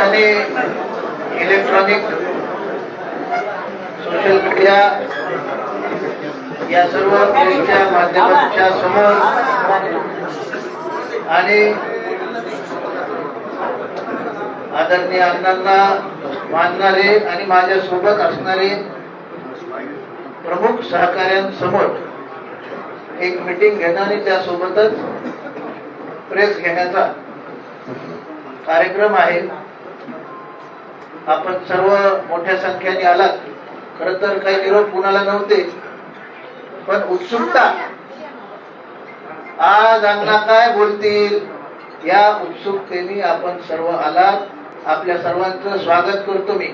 त्याने electronic social media या सर्व गोष्टीच्या माध्यमांच्या समोर आणि आदरणीय अण्णांना मानणारे आणि माझ्या सोबत असणारे प्रमुख सहकाऱ्यांसमोर एक मिटिंग घेणं आणि त्यासोबतच प्रेस घेण्याचा कार्यक्रम आहे. आपण सर्व मोठ्या संख्येने आलात. खर तर काही निरोप कुणाला नव्हते. पण उत्सुकता. आज अण्णा काय बोलतील? या उत्सुकतेने आपण सर्व आलात. आपल्या सर्वांचं स्वागत करतो मी.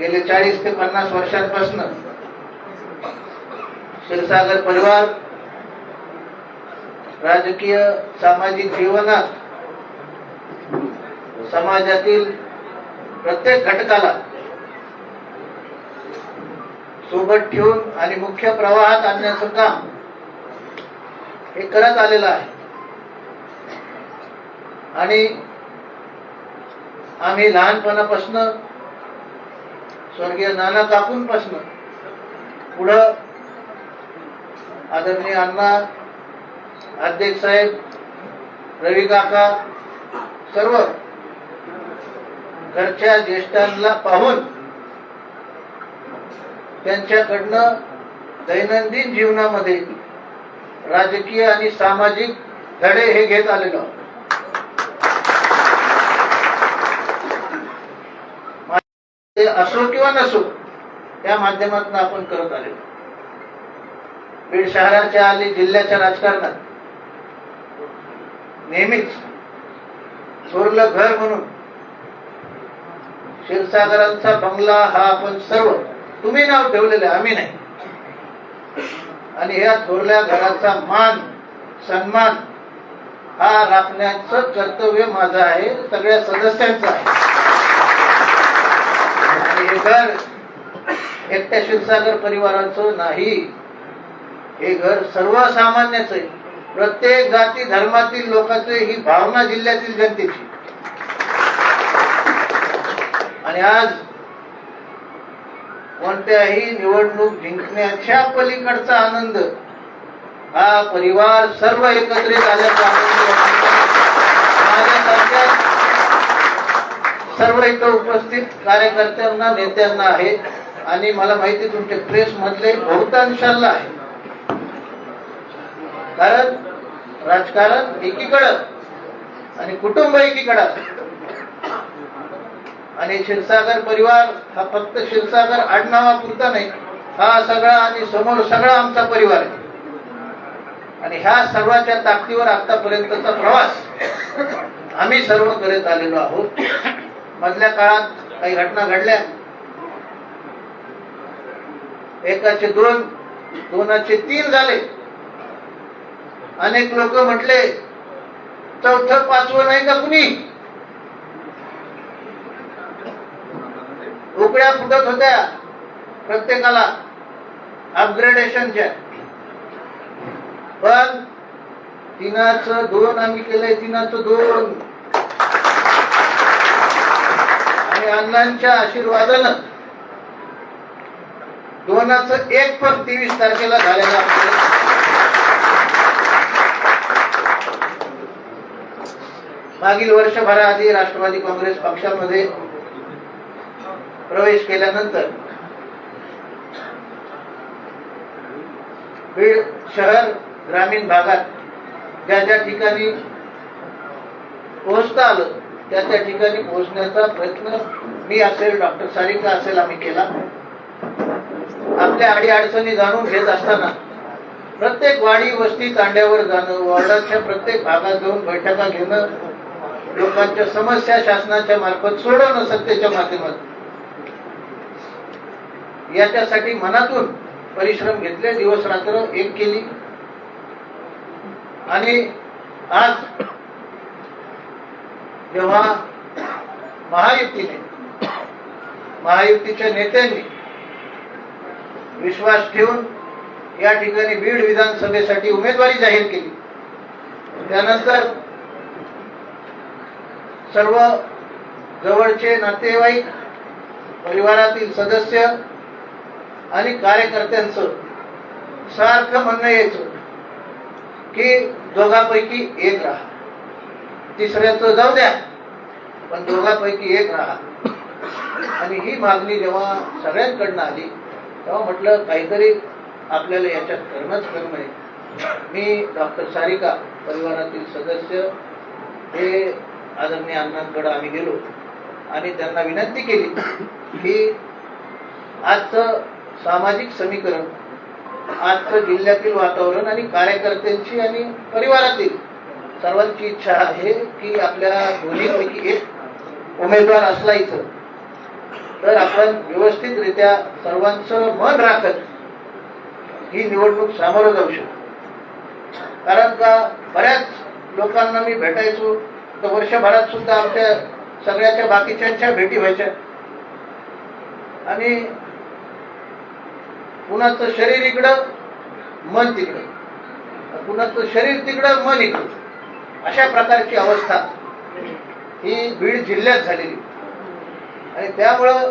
गेले चाळीस ते पन्नास वर्षांपासून क्षीरसागर परिवार राजकीय सामाजिक जीवनात समाजातील प्रत्येक घटकाला सोबत ठेवून आणि मुख्य प्रवाहात आणण्याचं काम हे करत आलेलं आहे. आणि आम्ही लहानपणापासून स्वर्गीय नाना काकूंपासून पुढं आदरणीय अण्णा अध्यक्ष साहेब रवी काका सर्व घरच्या ज्येष्ठांना पाहून त्यांच्याकडनं दैनंदिन जीवनामध्ये राजकीय आणि सामाजिक धडे हे घेत आलेलो असो किंवा नसो त्या माध्यमातून आपण करत आलेलो बीड शहराच्या आणि जिल्ह्याच्या राजकारणात नेहमीच. थोरलं घर म्हणून. क्षीरसागरांचा बंगला हा आपण सर्व तुम्ही नाव ठेवलेलं आम्ही नाही. आणि या थोरल्या घराचा मान सन्मान हा राखण्याचं कर्तव्य माझं आहे सगळ्या सदस्यांचं आहे. आणि हे घर एकट्या क्षीरसागर परिवाराचं नाही. हे घर सर्वसामान्याच आहे. प्रत्येक जाती धर्मातील लोकांची ही भावना जिल्ह्यातील जनतेची. आणि आज कोणत्याही निवडणूक जिंकण्याच्या पलीकडचा आनंद हा परिवार सर्व एकत्रित आल्याचा आनंद माझ्यासारख्या सर्व इथं उपस्थित कार्यकर्त्यांना नेत्यांना आहे आणि मला माहिती तुमच्या प्रेस मधले बहुतांशाला आहे कारण राजकारण एकीकडं आणि कुटुंब एकीकडं. आणि क्षीरसागर परिवार हा फक्त क्षीरसागर आडनावापुरता नाही हा सगळा आणि समोर सगळा आमचा परिवार आहे. आणि ह्या सर्वाच्या ताकदीवर आतापर्यंतचा प्रवास आम्ही सर्व करत आलेलो आहोत. मधल्या काळात काही घटना घडल्या. एकाचे दोन दोनाचे तीन झाले. अनेक लोक म्हटले चौथ पाचवं नाही का कुणी? उकड्या फुटत होत्या प्रत्येकाला. अपग्रेडेशनच्या पण तिनाचं दोन आम्ही केलंय तिनाचं दोन. आणि अण्णांच्या आशीर्वादानं दोनाचं एक पण तेवीस तारखेला झालेला मागील वर्षभराआधी राष्ट्रवादी काँग्रेस पक्षामध्ये प्रवेश केल्यानंतर बीड शहर ग्रामीण भागात ज्या ज्या ठिकाणी पोहोचता आलं त्या त्या ठिकाणी पोहोचण्याचा प्रयत्न मी असेल डॉक्टर सारिका असेल आम्ही केला. आपल्या अडी अडचणी जाणून घेत असताना प्रत्येक वाडी वस्ती तांड्यावर जाणं वॉर्डाच्या प्रत्येक भागात जाऊन बैठका घेणं लोकांच्या समस्या शासनाच्या मार्फत सोडवणं सत्तेच्या माध्यमातून. याच्यासाठी मनातून परिश्रम घेतले दिवस रात्र एक केली. आणि आज जेव्हा महायुतीने महायुतीच्या नेत्यांनी विश्वास ठेवून या ठिकाणी बीड विधानसभेसाठी उमेदवारी जाहीर केली त्यानंतर सर्व जवळचे नातेवाईक परिवारातील सदस्य आणि कार्यकर्त्यांचं सारखं म्हणणं यायचं की दोघांपैकी एक राहा. तिसऱ्याचं जाऊ द्या पण दोघांपैकी एक राहा. आणि ही मागणी जेव्हा सगळ्यांकडनं आली तेव्हा म्हटलं काहीतरी आपल्याला याच्यात करणंच करणं आहे. मी डॉक्टर सारिका परिवारातील सदस्य हे आदरणीय अण्णांकडे आम्ही गेलो आणि त्यांना विनंती केली की आजचं सामाजिक समीकरण आजचं जिल्ह्यातील वातावरण आणि कार्यकर्त्यांची आणि परिवारातील सर्वांची इच्छा आहे की आपल्या दोन्हीपैकी एक उमेदवार असला इथं. तर आपण व्यवस्थितरित्या सर्वांचं मन राखत ही निवडणूक सामोरं जाऊ शकतो कारण का बऱ्याच लोकांना मी भेटायचो तर वर्षभरात सुद्धा आमच्या सगळ्याच्या बाकीच्यांच्या भेटी व्हायच्या. आणि कुणाचं शरीर इकडं मन तिकडं. कुणाचं शरीर तिकडं मन इकडं. अशा प्रकारची अवस्था ही बीड जिल्ह्यात झालेली. आणि त्यामुळं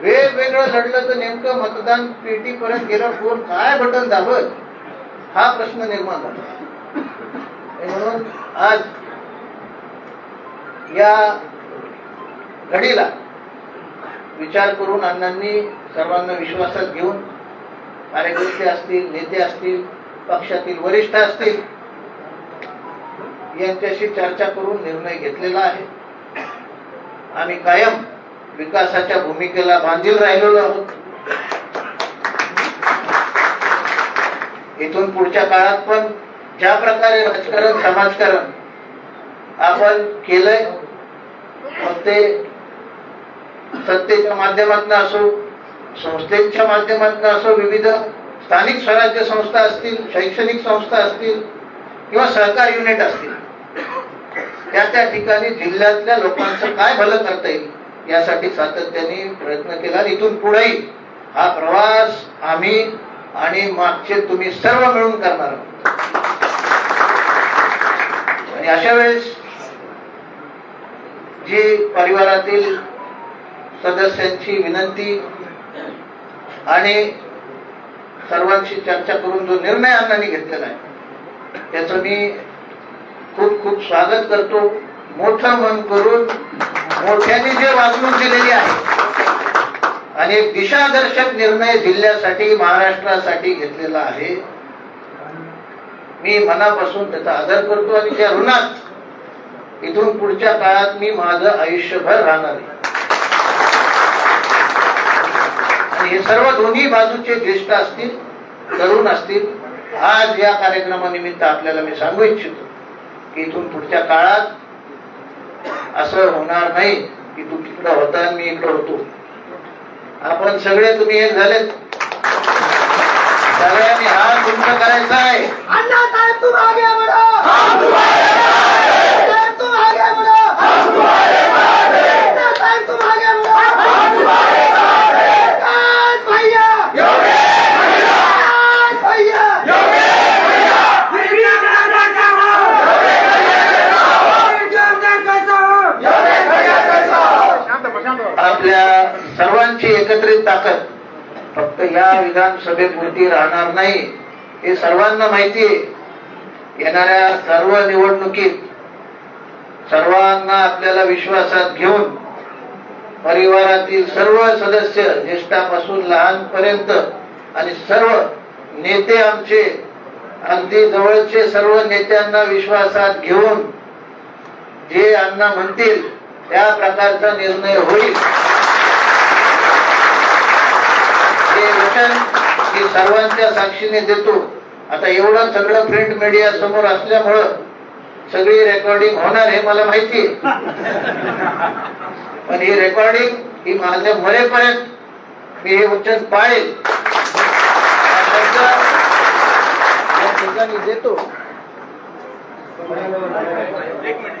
वेगवेगळं लढलं तर नेमकं मतदान पेटीपर्यंत गेलं कोण काय बटन दाबत हा प्रश्न निर्माण झाला. म्हणून आज या घडीला विचार करून अण्णांनी सर्वांना विश्वासात घेऊन कार्यकर्ते असतील नेते असतील पक्षातील वरिष्ठ असतील यांच्याशी चर्चा करून निर्णय घेतलेला आहे. आम्ही कायम विकासाच्या भूमिकेला बांधील राहिलेलो आहोत. इथून पुढच्या काळात पण ज्या प्रकारे राजकारण समाजकारण आपण केलंय मग ते सत्तेच्या माध्यमातून असो संस्थेच्या माध्यमातून असो विविध स्थानिक स्वराज्य संस्था असतील शैक्षणिक संस्था असतील किंवा सहकार युनिट असतील त्या त्या ठिकाणी जिल्ह्यातल्या लोकांचं काय भलं करता येईल यासाठी सातत्याने प्रयत्न केला आणि इथून पुढेही हा प्रवास आम्ही आणि मागचे तुम्ही सर्व मिळून करणार आहोत. आणि अशा वेळेस जी परिवारातील सदस्यांची विनंती आणि सर्वांशी चर्चा करून जो निर्णय अण्णांनी घेतलेला आहे त्याचं मी खूप खूप स्वागत करतो. मोठं मन करून मोठ्याने जे वागणूक दिलेली आहे आणि दिशादर्शक निर्णय जिल्ह्यासाठी महाराष्ट्रासाठी घेतलेला आहे मी मनापासून त्याचा आदर करतो आणि त्या ऋणात इथून पुढच्या काळात मी माझं आयुष्यभर राहणार आहे. आणि हे सर्व दोन्ही बाजूचे ज्येष्ठ असतील तरुण असतील आज या कार्यक्रमानिमित्त आपल्याला मी सांगू इच्छितो की इथून पुढच्या काळात असं होणार नाही की तू तिकडं होता आणि मी इकडं होतो. आपण सगळे तुम्ही एक झालेत. सगळ्यांनी हा तुमचं करायचा आहे. अन्ना साहेब विकास भैया! आपल्या सर्वांची एकत्रित ताकद. फक्त या विधानसभेपुरती राहणार नाही हे सर्वांना माहिती आहे. येणाऱ्या सर्व निवडणुकीत सर्वांना आपल्याला विश्वासात घेऊन परिवारातील सर्व सदस्य ज्येष्ठापासून लहानपर्यंत आणि सर्व नेते आमचे अगदी जवळचे सर्व नेत्यांना विश्वासात घेऊन जे अण्णा म्हणतील त्या प्रकारचा निर्णय होईल. वचन मी सर्वांच्या साक्षीने देतो. आता एवढं सगळं प्रिंट मीडिया समोर असल्यामुळं सगळी रेकॉर्डिंग होणार हे मला माहिती आहे. पण ही रेकॉर्डिंग ही माझ्या मरेपर्यंत मी हे वचन पाळेल. ठिकाणी देतो एक मिनिट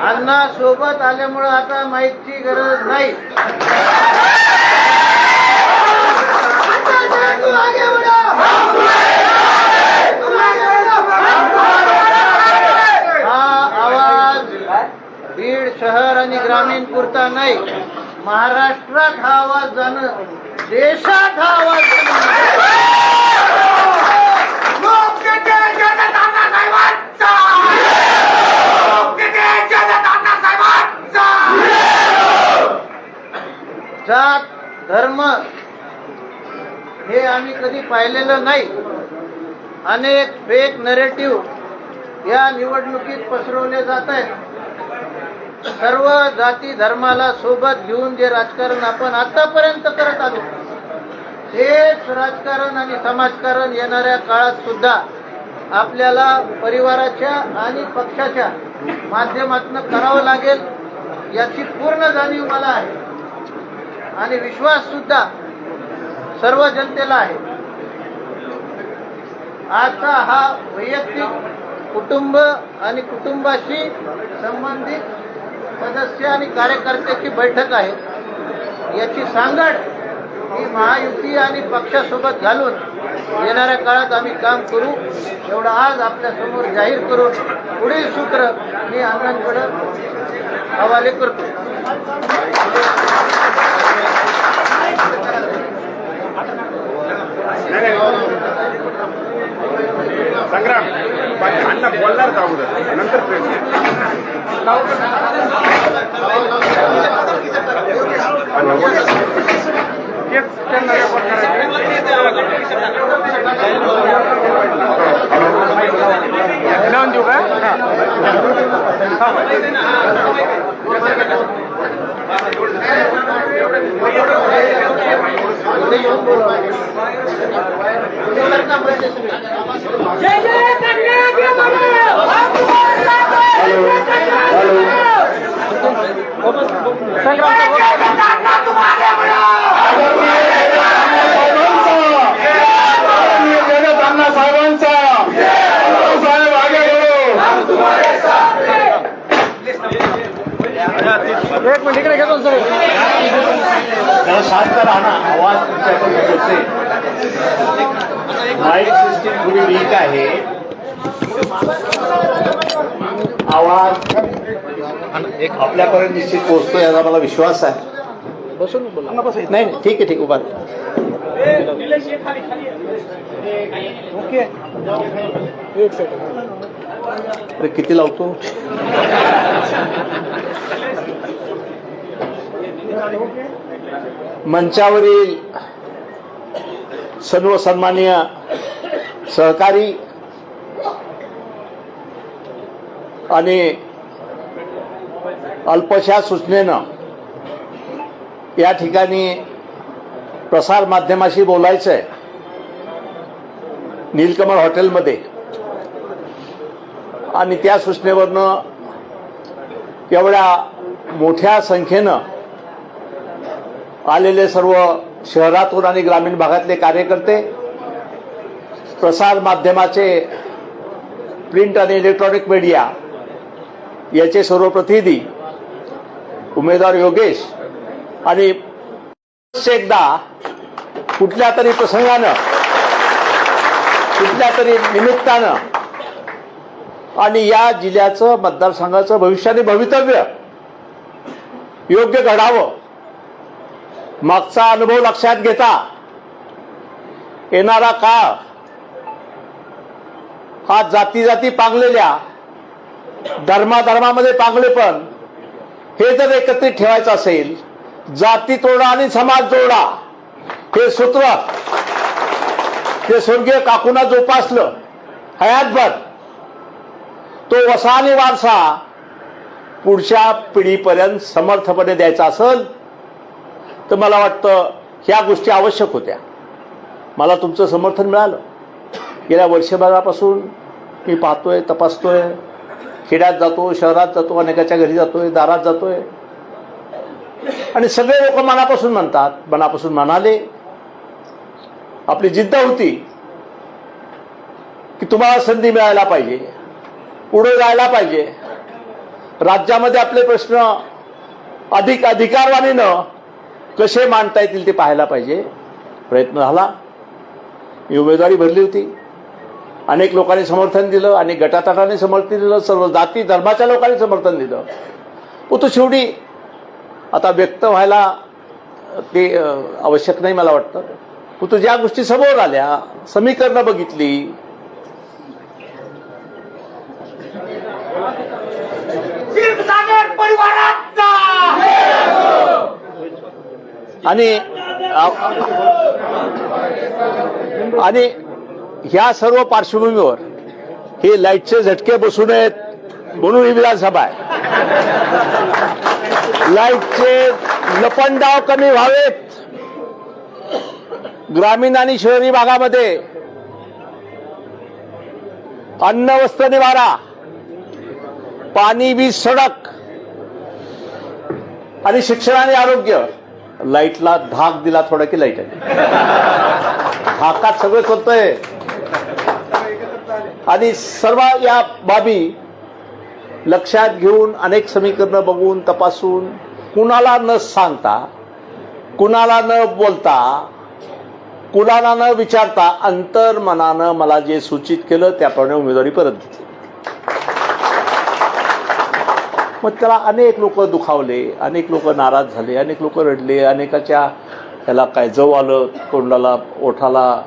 अण्णा सोबत आल्यामुळं आता माईकची गरज नाही तुम आगे बढ़ो तुम आगे बढ़ो हा आवाज बीड शहर आणि ग्रामीण नाही. महाराष्ट्रात हा आवाज जाणं देशात हा आवाज जात धर्म हे आम्ही कधी पाहिलेलं नाही. अनेक फेक नरेटिव्ह या निवडणुकीत पसरवले जात आहेत. सर्व जाती धर्माला सोबत घेऊन जे राजकारण आपण आतापर्यंत करत आलो तेच राजकारण आणि समाजकारण येणाऱ्या काळात सुद्धा आपल्याला परिवाराच्या आणि पक्षाच्या माध्यमातून करावं लागेल याची पूर्ण जाणीव मला आहे. आणि विश्वास सुद्धा सर्व जनतेला आहे. आजचा हा वैयक्तिक कुटुंब आणि कुटुंबाशी संबंधित सदस्य आणि कार्यकर्त्याची बैठक आहे. याची सांगड ही महायुती आणि पक्षासोबत घालून येणाऱ्या काळात आम्ही काम करू. एवढं आज आपल्यासमोर जाहीर करून पुढील सूत्र मी अण्णांकडे हवाले करतो. संग्राम अण्णा बोलणार अगोदर नंतर प्रेस तेच त्यांना रेकॉर्ड करायचं लावून देऊ का पुढे येऊन बोलवा. तुम्ही करता म्हणजे सगळे. जय जय कन्या बोलो हम तुम्हारे साथ हैं जनता तुम आगे बढ़ो एक मिनिट इकडे घेतो सर जरा शांत राहा ना आवाज तुमच्याकडून होतोय माईक सिस्टीम थोडी वीक आहे आवाज आपल्यापर्यंत निश्चित पोहोचतो याचा मला विश्वास आहे. नाही नाही, ठीक आहे ठीक उभा राहा. अरे किती लावतो? मंचावरील सर्व सन्माननीय सहकारी आणि अल्पशा सूचनेनं या ठिकाणी प्रसार माध्यमाशी बोलायचं आहे नीलकमल हॉटेलमध्ये. आणि त्या सूचनेवरनं एवढ्या मोठ्या संख्येनं आलेले सर्व शहरातून आणि ग्रामीण भागातले कार्यकर्ते प्रसार माध्यमाचे प्रिंट आणि इलेक्ट्रॉनिक मीडिया याचे सर्व प्रतिनिधी उमेदवार योगेश. आणि एकदा कुठल्या तरी प्रसंगानं कुठल्या तरी निमित्तानं आणि या जिल्ह्याचं मतदारसंघाचं भविष्याने भवितव्य योग्य घडावं मागचा अनुभव लक्षात घेता येणारा काळ हा जाती जाती पांगलेल्या धर्माधर्मामध्ये पांगलेपण हे जर एकत्रित ठेवायचं असेल जाती तोडा आणि समाज जोडा हे सूत्र ते स्वर्गीय काकूना जोपासलं हयातभर तो वसा आणि वारसा पुढच्या पिढीपर्यंत समर्थपणे द्यायचा असेल तर मला वाटतं ह्या गोष्टी आवश्यक होत्या. मला तुमचं समर्थन मिळालं. गेल्या वर्षभरापासून मी पाहतोय तपासतोय. खेड्यात जातो शहरात जातो अनेकाच्या घरी जातोय दारात जातोय. आणि सगळे लोक मनापासून म्हणतात मनापासून म्हणाले. आपली जिद्द होती की तुम्हाला संधी मिळायला पाहिजे पुढे जायला पाहिजे. राज्यामध्ये आपले प्रश्न अधिक अधिकारवाणीनं कसे मांडता येतील ते पाहायला पाहिजे. प्रयत्न झाला. मी उमेदवारी भरली होती. अनेक लोकांनी समर्थन दिलं अनेक गटातटाने समर्थन दिलं सर्व जाती धर्माच्या लोकांनी समर्थन दिलं. तो शेवटी आता व्यक्त व्हायला ते आवश्यक नाही मला वाटतं. परंतु ज्या गोष्टी समोर आल्या समीकरणं बघितली. आणि आणि ह्या सर्व पार्श्वभूमीवर हे लाईटचे झटके बसू नयेत म्हणून ही विधानसभा आहे. लाईटचे लपंडाव कमी व्हावेत. ग्रामीण आणि शहरी भागामध्ये अन्न वस्त्र निवारा पाणी वीज सडक आणि शिक्षण आणि आरोग्य. लाईटला धाक दिला थोडा की लाइट आहे. धाकात सगळं करतोय आणि सर्व या बाबी लक्षात घेऊन अनेक समीकरणं बघून तपासून कुणाला न सांगता कुणाला न बोलता कुणाला न विचारता अंतर्मनानं मला जे सूचित केलं त्याप्रमाणे उमेदवारी परत घेतली. मग त्याला अनेक लोक दुखावले अनेक लोक नाराज झाले अनेक लोक रडले अनेकाच्या त्याला काय जव आलं तोंडाला ओठाला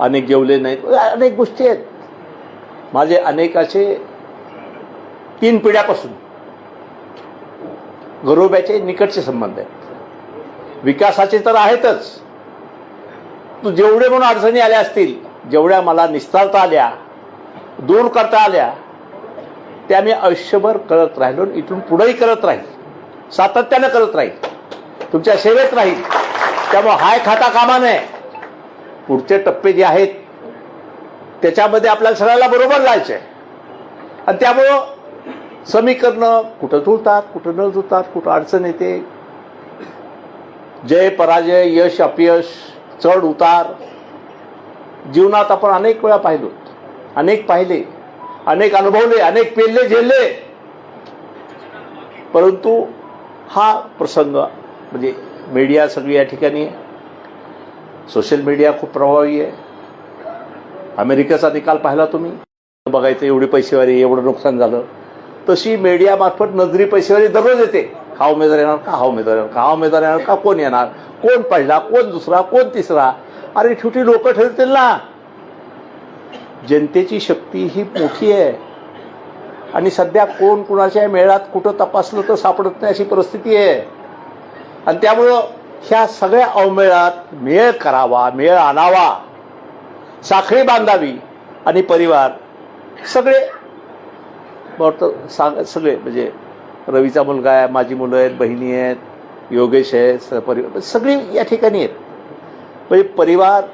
अनेक जेवले नाहीत. अनेक गोष्टी आहेत. माझे अनेक असे तीन पिढ्यापासून गरोब्याचे निकटचे संबंध आहेत. विकासाचे तर आहेतच. तू जेवढे म्हणून अडचणी आल्या असतील जेवढ्या मला निस्तारता आल्या दूर करता आल्या त्या मी आयुष्यभर करत राहिलो इथून पुढेही करत राहील. सातत्यानं करत राहील. तुमच्या सेवेत राहील. त्यामुळे हाय खाता कामा नये. पुढचे टप्पे जे आहेत त्याच्यामध्ये आपल्याला सगळ्याला बरोबर जायचं आहे आणि त्यामुळं समीकरणं कुठं जुळतात कुठं न जुळतात कुठं अडचण येते. जय पराजय यश अपयश चढ उतार. जीवनात आपण अनेक वेळा पाहिलो. अनेक पाहिले अनेक अनुभवले अनेक पेलले झेलले. परंतु हा प्रसंग म्हणजे मीडिया सगळी या ठिकाणी सोशल मीडिया खूप प्रभावी आहे. अमेरिकेचा निकाल पाहिला तुम्ही. बघायचं एवढी पैसेवारी एवढं नुकसान झालं. तशी मीडियामार्फत नजरी पैसेवारी दररोज येते. हा उमेदवार येणार का? हा उमेदवार येणार का? हा उमेदवार येणार का? कोण येणार? कोण पहिला? कोण दुसरा? कोण तिसरा? अरे छोटी लोक ठरतील ना. जनतेची शक्ती ही मोठी आहे. आणि सध्या कोण कुणाच्या मेळात कुठं तपासलं तर सापडत नाही अशी परिस्थिती आहे. आणि त्यामुळं ह्या सगळ्या अवमेळात मेळ करावा मेळ आणावा. साखळी बांधावी आणि परिवार. सगळे सांग सगळे म्हणजे रवीचा मुलगा आहे माझी मुलं आहेत बहिणी आहेत योगेश आहे सहपरिवार सगळी या ठिकाणी आहेत. म्हणजे परिवार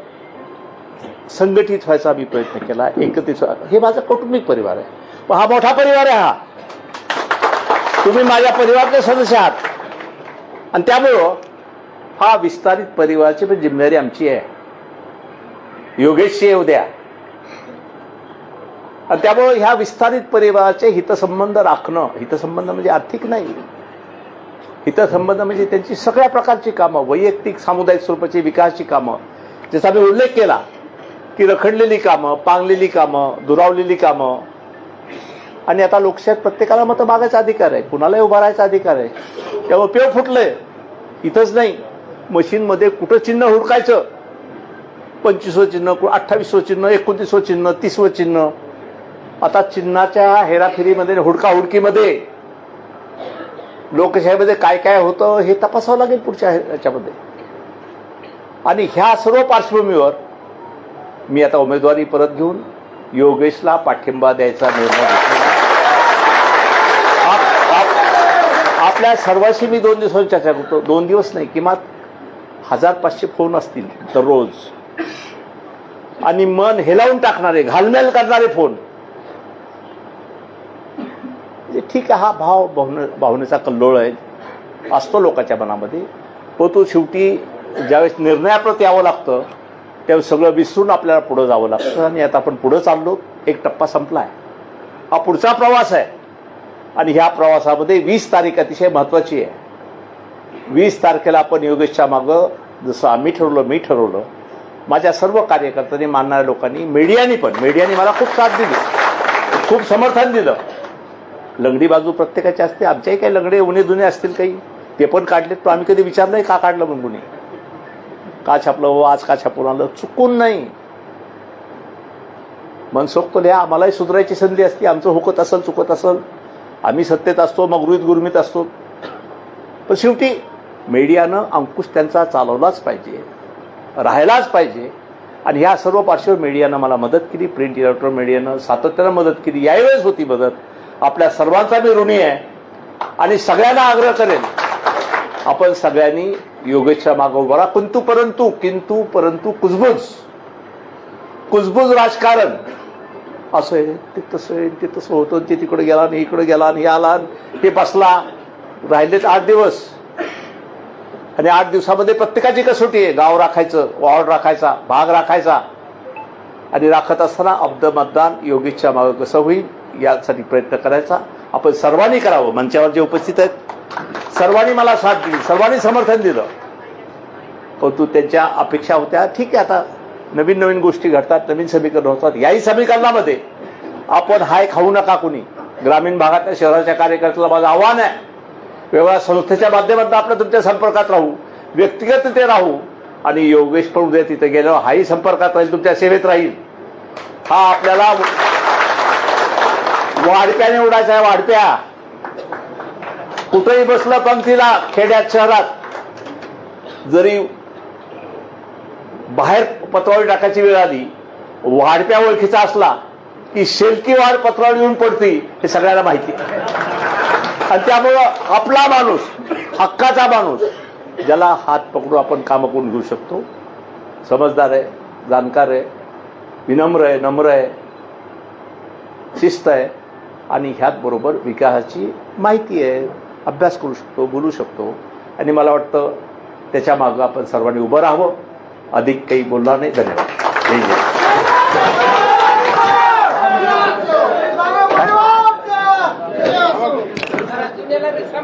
संघटित व्हायचा मी प्रयत्न केला एकत्रित हे माझा कौटुंबिक परिवार आहे. पण हा मोठा परिवार आहे हा. तुम्ही माझ्या परिवाराचे सदस्य आहात. आणि त्यामुळं हा विस्तारित परिवाराची पण जिम्मेदारी आमची आहे. योगेश येऊ उद्या. आणि त्यामुळं ह्या विस्तारित परिवाराचे हितसंबंध राखणं हितसंबंध म्हणजे आर्थिक नाही. हितसंबंध म्हणजे त्यांची सगळ्या प्रकारची कामं वैयक्तिक सामुदायिक स्वरूपाची विकासची कामं. ज्याचा मी उल्लेख केला की रखडलेली कामं पांगलेली कामं दुरावलेली कामं. आणि आता लोकशाहीत प्रत्येकाला मतं मागायचा अधिकार आहे कुणालाही उभारायचा अधिकार आहे. त्यामुळे पेव फुटलंय. इथंच नाही. मशीनमध्ये कुठं चिन्ह हुडकायचं? पंचवीसवं चिन्ह कु- अठ्ठावीसवं चिन्ह एकोणतीसवं चिन्ह तीसवं चिन्ह. आता चिन्हाच्या हेराफेरीमध्ये हुडका हुडकीमध्ये लोकशाहीमध्ये काय काय होतं हे तपासावं लागेल पुढच्या ह्याच्यामध्ये आणि ह्या सर्व पार्श्वभूमीवर मी आता उमेदवारी परत घेऊन योगेशला पाठिंबा द्यायचा निर्णय घेतला आपल्या सर्वांशी मी दोन दिवसांची चर्चा करतो. दोन दिवस नाही किमान हजार पाचशे फोन असतील दररोज आणि मन हेलावून टाकणारे घालमेल करणारे फोन. म्हणजे ठीक आहे हा भाव भावने भावनेचा कल्लोळ आहे. असतो लोकांच्या मनामध्ये. पण तो शेवटी ज्यावेळेस निर्णयाप्रत यावं लागतं त्यावेळेस सगळं विसरून आपल्याला पुढं जावं लागतं. आणि आता आपण पुढं चाललो एक टप्पा संपला आहे हा पुढचा प्रवास आहे. आणि ह्या प्रवासामध्ये वीस तारीख अतिशय महत्त्वाची आहे. वीस तारखेला आपण योगेशच्या मागं जसं आम्ही ठरवलं मी ठरवलं माझ्या सर्व कार्यकर्त्यांनी मानणाऱ्या लोकांनी मीडियानी पण मीडियानी मला खूप साथ दिली खूप समर्थन दिलं. लंगडी बाजू प्रत्येकाची असते आमच्याही काही लंगडे उणे दुने असतील काही. ते पण काढलेत पण आम्ही कधी विचारलंय का काढलं म्हणून कुणी? का छापलं हो आज का छापून आलं चुकून नाही. मनसोक्त लिहा आम्हालाही सुधारायची संधी असते आमचं हुकत असेल चुकत असेल. आम्ही सत्तेत असतो मग गृहित गुरमीत असतो. पण शेवटी मीडियानं अंकुश त्यांचा चालवलाच पाहिजे राहायलाच पाहिजे. आणि ह्या सर्व पार्श्व मीडियानं मला मदत केली प्रिंट इलेक्ट्रॉनिक मीडियानं सातत्यानं मदत केली. यावेळेस होती मदत. आपल्या सर्वांचा मी ऋणी आहे. आणि सगळ्यांना आग्रह करेन आपण सगळ्यांनी योगेशच्या मागं उभा राहा. किंतु परंतु किंतु परंतु कुजबुज. कुजबुज राजकारण. असं आहे ते तसं आहे ते तसं होतं ते तिकडे गेला आणि इकडे गेला आणि हे आला आणि हे बसला. राहिलेत आठ दिवस. आणि आठ दिवसामध्ये प्रत्येकाची कसोटी आहे. गाव राखायचं वॉर्ड राखायचा भाग राखायचा. आणि राखत असताना अब्द मतदान योगेशच्या मागं कसं होईल यासाठी प्रयत्न करायचा. आपण सर्वांनी करावं. मंचावर जे उपस्थित आहेत सर्वांनी मला साथ दिली सर्वांनी समर्थन दिलं. परंतु त्यांच्या अपेक्षा होत्या ठीक आहे आता नवीन नवीन गोष्टी घडतात नवीन समीकरण होतात. याही समीकरणामध्ये आपण हाय खाऊ नका कुणी. ग्रामीण भागातल्या शहराच्या कार्यकर्त्याला माझं आव्हान आहे. वेगळ्या संस्थेच्या माध्यमातून आपल्या तुमच्या संपर्कात राहू व्यक्तिगत तिथे राहू. आणि योगेश पण उद्या तिथे गेल्यावर हाही संपर्कात राहील तुमच्या सेवेत राहील. हा आपल्याला वाढप्याने उडायचा आहे वाढप्या. कुठेही बसलं पंक्तीला खेड्यात शहरात जरी बाहेर पत्रावळी टाकायची वेळ आली वाढप्या ओळखीचा असला की शेलकी वाढ पत्रावळी येऊन पडती हे सगळ्यांना माहिती आहे. आणि त्यामुळं आपला माणूस हक्काचा माणूस ज्याला हात पकडून आपण कामं करून घेऊ शकतो. समजदार आहे जाणकार आहे विनम्र आहे नम्र आहे शिस्त आहे आणि ह्याचबरोबर विकासाची माहिती आहे. अभ्यास करू शकतो बोलू शकतो. आणि मला वाटतं त्याच्या मागं आपण सर्वांनी उभं राहावं. अधिक काही बोलणार नाही. धन्यवाद.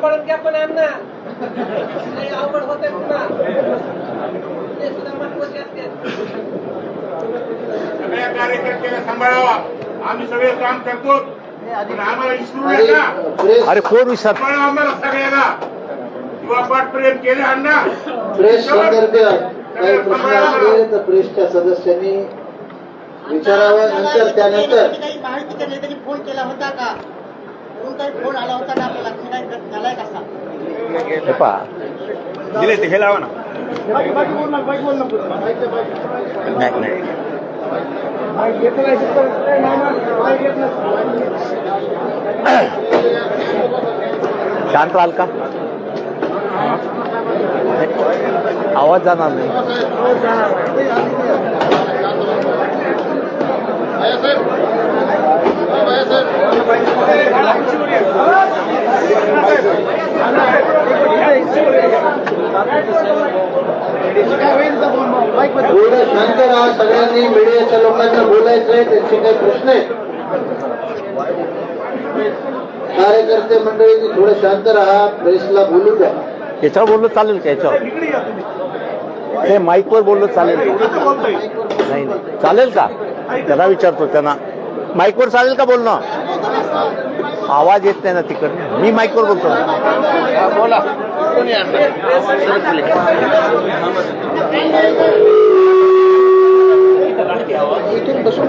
सांभाळून घ्या पण अण्णा अवघड होत पुन्हा. ते सुद्धा महत्त्वाचे असते. सगळ्या कार्यकर्त्याला सांभाळावा. आम्ही सगळे काम करतो. पण आम्हाला विसरू आणि नका. प्रेस अरे कोण विसर सांभाळा आम्हाला किंवा केले अण्णा. प्रेस संदर्भात काही प्रश्न असले तर प्रेसच्या सदस्यांनी विचारावं. नंतर त्यानंतर काही माहिती फोन केला होता का? दिले ते हे लावा ना. नाही नाही. शांत राहाल का? आवाज जाणार नाही. थोडं शांत राहा सगळ्यांनी मीडियाच्या लोकांना बोलायचं आहे त्यांचे काही प्रश्न आहेत. कार्यकर्ते मंडळी थोडं शांत राहा प्रेसला बोलू द्या. याच्यावर बोललं चालेल का? याच्यावर? ते माईकवर बोललं चालेल. का? नाही नाही. चालेल का? त्याला विचारतो त्यांना. माईकवर चालेल का बोलणं? आवाज येत नाही ना तिकडनं मी माईकवर बोलतो. बोला.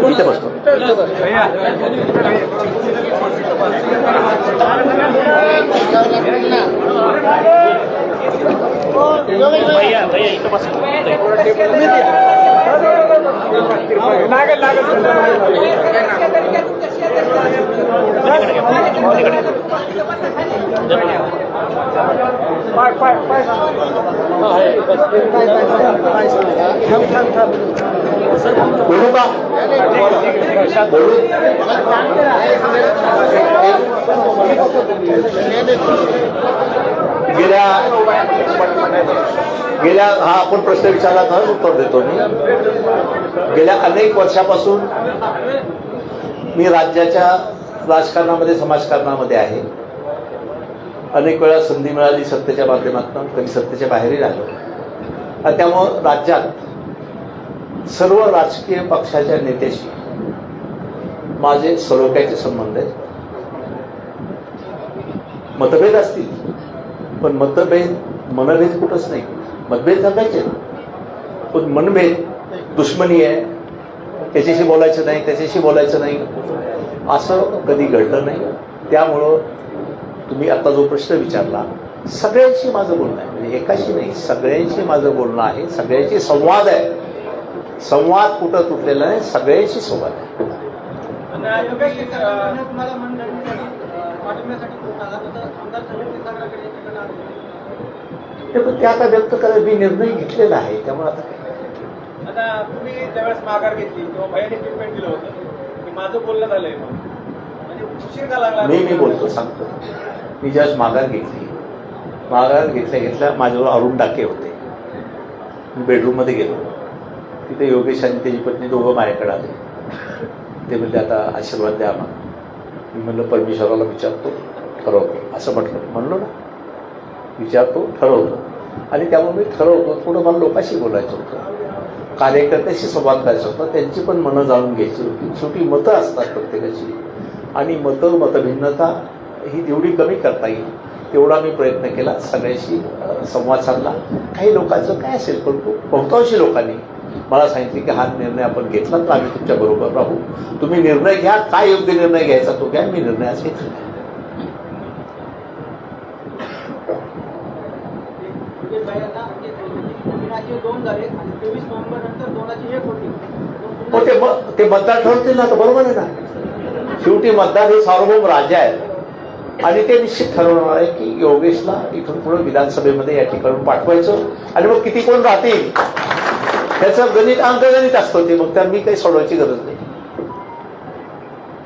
इथे बसतो. लागेल लागेल. गेल्या हा आपण प्रश्न विचारला तर उत्तर देतो मी. गेल्या अनेक वर्षापासून मी राज्याच्या राजकारणामध्ये समाजकारणामध्ये आहे. अनेक वेळा संधी मिळाली सत्तेच्या माध्यमातून कधी सत्तेच्या बाहेरही राहिलो. आणि त्यामुळं राज्यात सर्व राजकीय पक्षाच्या नेत्याशी माझे सलोख्याचे संबंध आहेत. मतभेद असतील पण मतभेद मनभेद कुठंच नाही. मतभेद सांगायचे पण मनभेद दुश्मनी आहे त्याच्याशी बोलायचं नाही त्याच्याशी बोलायचं नाही. असं कधी घडलं नाही. त्यामुळं तुम्ही आता जो प्रश्न विचारला सगळ्यांशी माझं बोलणं आहे. म्हणजे एकाशी नाही सगळ्यांशी माझं बोलणं आहे. सगळ्यांशी संवाद आहे. संवाद कुठं तुटलेला नाही सगळ्यांशी संवाद आहे. ते पण ते आता व्यक्त करायला मी निर्णय घेतलेला आहे. त्यामुळे आता आता तुम्ही त्यावेळेस माघार घेतली किंवा भयाने ट्रीटमेंट दिलं होतं. की माझं बोलणं झालंय म्हणजे उशीर का लागला? मी मी बोलतो सांगतो. मी ज्यावेळेस माघार घेतली माघार घेतल्या घेतल्या माझ्यावर अरुण डाके होते. मी बेडरूममध्ये गेलो. तिथे योगेश आणि त्याची पत्नी दोघं माझ्याकडे आले. ते म्हणले आता आशीर्वाद द्या आम्हाला. मी म्हणलं परमेश्वराला विचारतो ठरवतो. असं म्हटलं. म्हणलो ना. विचारतो ठरवतो. आणि त्यामुळे मी ठरवतो. थोडं मला लोकांशी बोलायचं होतं. कार्यकर्त्याशी संवाद करायचा होता त्यांची पण मनं जाणून घ्यायची होती. शेवटी मतं असतात प्रत्येकाची. आणि मतं मतभिन्नता ही तेवढी कमी करता येईल तेवढा मी प्रयत्न केला सगळ्याशी संवाद साधला. काही लोकांचं काय असेल पण बहुतांशी लोकांनी मला सांगितले की हा निर्णय आपण घेतला तर आम्ही तुमच्या बरोबर राहू. तुम्ही निर्णय घ्या काय योग्य निर्णय घ्यायचा तो घ्या मी निर्णय आज घेतला म्हणजे बायांना म्हणजे कोविडाचे दोन झाले आणि तेवीस नोव्हेंबर नंतर दोनाची एक होती. हो ते ते मतदार ठरवतील ना तर बरोबर आहे ना? शेवटी मतदार हे सार्वभौम राजा आहेत. आणि ते निश्चित ठरवणार आहे की योगेशला इथून पुढे विधानसभेमध्ये या ठिकाणी पाठवायचं. आणि मग किती कोण राहतील? त्याचं गणित अंकगणित असतं ते मग त्या मी काही सोडवायची गरज नाही.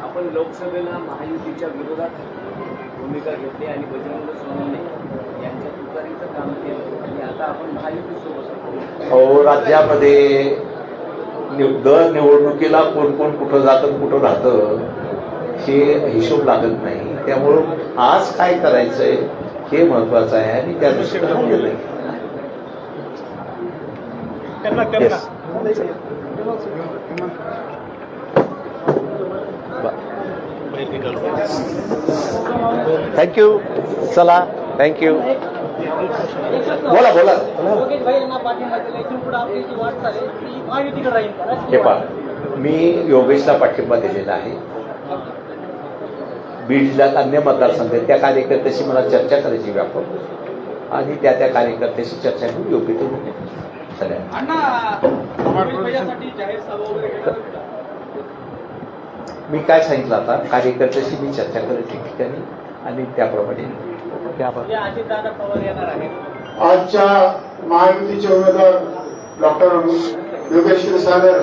आपण लोकसभेला महायुतीच्या विरोधात भूमिका घेतली आणि बजरंग सोनवणे यांच्या तुतारीचं काम केलं. अहो राज्यामध्ये दर निवडणुकीला कोण कोण कुठं जातं कुठं राहतं हे हिशोब लागत नाही. त्यामुळं आज काय करायचंय हे महत्वाचं आहे आणि त्या दृष्टीने हा. थँक्यू चला. थँक्यू बोला बोला? हे पहा मी योगेशला पाठिंबा दिलेला आहे. बीड जिल्ह्यात अन्य मतदारसंघ त्या कार्यकर्त्याशी मला चर्चा करायची व्यापक. आणि त्या त्या कार्यकर्त्याशी चर्चा करून योग्य तो? मी काय सांगितलं आता? कार्यकर्त्याशी मी चर्चा करेन ठिकठिकाणी आणि त्याप्रमाणे त्या म्हणजे अजितदादा पवार येणार आहेत. आजच्या महायुतीचे उमेदवार डॉक्टर योगेश क्षीरसागर